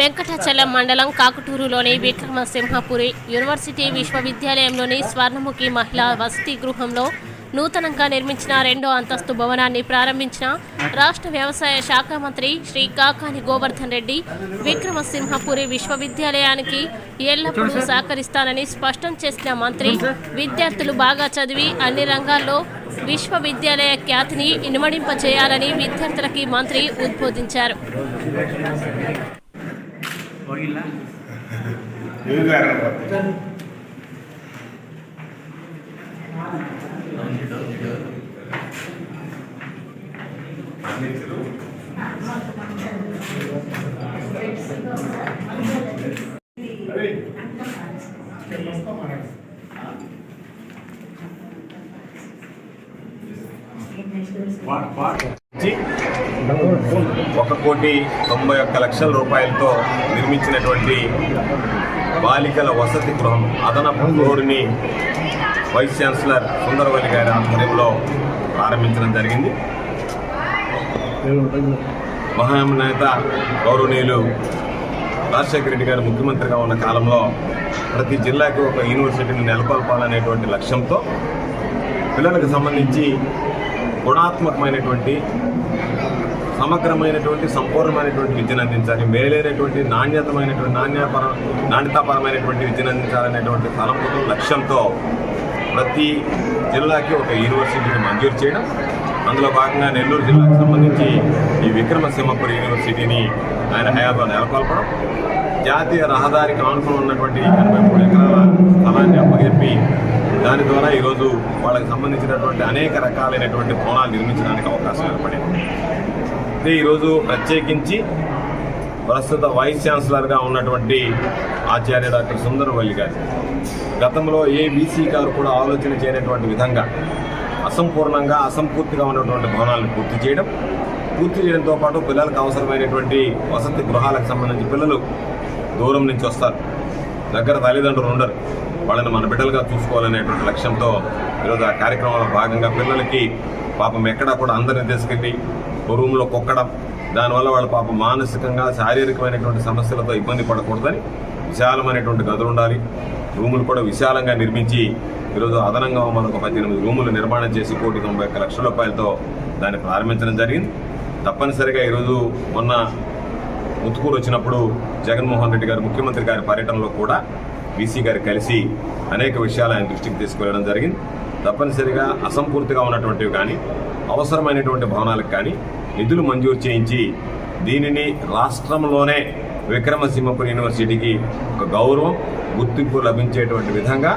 భద్రాచలం మండలం కాకుటూరులోని విక్రమసింహపురి యూనివర్సిటీ విశ్వవిద్యాలయంలోని స్వర్ణముఖి మహిళా వసతి గృహంలో నూతనంగా నిర్మించిన రెండో అంతస్తు భవనాన్ని ప్రారంభించిన రాష్ట్ర వ్యవసాయ శాఖ మంత్రి శ్రీ కాకాని గోవర్ధన్ రెడ్డి విక్రమసింహపురి విశ్వవిద్యాలయానికి ఎల్లప్పుడూ సహకరిస్తానని స్పష్టం చేసిన మంత్రి విద్యార్థులు బాగా చదివి అన్ని రంగాల్లో విశ్వవిద్యాలయ ఖ్యాతిని ఇనుమడింపచేయాలని విద్యార్థులకి మంత్రి ఉద్బోధించారు. போவீங்களா Thank you. ఒక కోటి తొంభై ఒక్క లక్షల రూపాయలతో నిర్మించినటువంటి బాలికల వసతి గృహం అదనపు ఫ్లోర్ని వైస్ ఛాన్సలర్ సుందరవల్లి గారి ఆధ్వర్యంలో ప్రారంభించడం జరిగింది. మహానేత గౌరవనీయులు రాజశేఖర రెడ్డి గారు ముఖ్యమంత్రిగా ఉన్న కాలంలో ప్రతి జిల్లాకి ఒక యూనివర్సిటీని నెలకొల్పాలనేటువంటి లక్ష్యంతో పిల్లలకు సంబంధించి గుణాత్మకమైనటువంటి సమగ్రమైనటువంటి సంపూర్ణమైనటువంటి విద్యను అందించాలి. మేలైనటువంటి నాణ్యతమైనటువంటి నాణ్యపర నాణ్యతాపరమైనటువంటి విద్యను అందించాలనేటువంటి తలంపుతో లక్ష్యంతో ప్రతి జిల్లాకి ఒక యూనివర్సిటీని మంజూరు చేయడం. అందులో భాగంగా నెల్లూరు జిల్లాకు సంబంధించి ఈ విక్రమసింహపురి యూనివర్సిటీని ఆయన హైదరాబాద్ నెలకొల్పడం. జాతీయ రహదారికి ఆనుకుని ఉన్నటువంటి ఎనభై మూడు ఎకరాల స్థలాన్ని అప్పగెప్పి దాని ద్వారా ఈరోజు వాళ్ళకి సంబంధించినటువంటి అనేక రకాలైనటువంటి భవనాలు నిర్మించడానికి అవకాశం ఏర్పడింది. అయితే ఈరోజు ప్రత్యేకించి ప్రస్తుత వైస్ ఛాన్సలర్గా ఉన్నటువంటి ఆచార్య డాక్టర్ సుందరవల్లి గారు గతంలో ఏ బీసీ గారు కూడా ఆలోచన చేయనటువంటి విధంగా అసంపూర్ణంగా అసంపూర్తిగా ఉన్నటువంటి భవనాలను పూర్తి చేయడం పూర్తి చేయడంతో పాటు పిల్లలకు అవసరమైనటువంటి వసతి గృహాలకు సంబంధించి పిల్లలు దూరం నుంచి వస్తారు. దగ్గర తల్లిదండ్రులు ఉండరు. వాళ్ళని మన బిడ్డలుగా చూసుకోవాలనేటువంటి లక్ష్యంతో ఈరోజు ఆ కార్యక్రమంలో భాగంగా పిల్లలకి పాపం ఎక్కడా కూడా అందరిని తీసుకెళ్ళి రూమ్లో కుక్కడం దానివల్ల వాళ్ళ పాపం మానసికంగా శారీరకమైనటువంటి సమస్యలతో ఇబ్బంది పడకూడదని విశాలమైనటువంటి గదులు ఉండాలి. రూములు కూడా విశాలంగా నిర్మించి ఈరోజు అదనంగా మనకు పద్దెనిమిది రూములు నిర్మాణం చేసి కోటి తొంభై ఒక్క లక్షల రూపాయలతో దాన్ని ప్రారంభించడం జరిగింది. తప్పనిసరిగా ఈరోజు మొన్న ముత్తుకూరు వచ్చినప్పుడు జగన్మోహన్ రెడ్డి గారు ముఖ్యమంత్రి గారి పర్యటనలో కూడా వీసీ గారు కలిసి అనేక విషయాలు ఆయన దృష్టికి తీసుకువెళ్ళడం జరిగింది. తప్పనిసరిగా అసంపూర్తిగా ఉన్నటువంటివి కానీ అవసరమైనటువంటి భవనాలకు కానీ నిధులు మంజూరు చేయించి దీనిని రాష్ట్రంలోనే విక్రమసింహపురి యూనివర్సిటీకి ఒక గౌరవం గుర్తింపు లభించేటువంటి విధంగా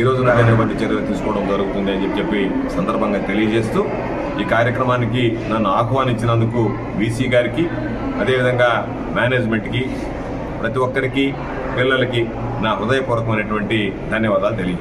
ఈరోజు నాకైనటువంటి చర్యలు తీసుకోవడం జరుగుతుంది అని చెప్పి సందర్భంగా తెలియజేస్తూ ఈ కార్యక్రమానికి నన్ను ఆహ్వానించినందుకు వీసీ గారికి అదేవిధంగా మేనేజ్మెంట్కి ప్రతి ఒక్కరికి పిల్లలకి నా హృదయపూర్వకమైనటువంటి ధన్యవాదాలు తెలియజేస్తాను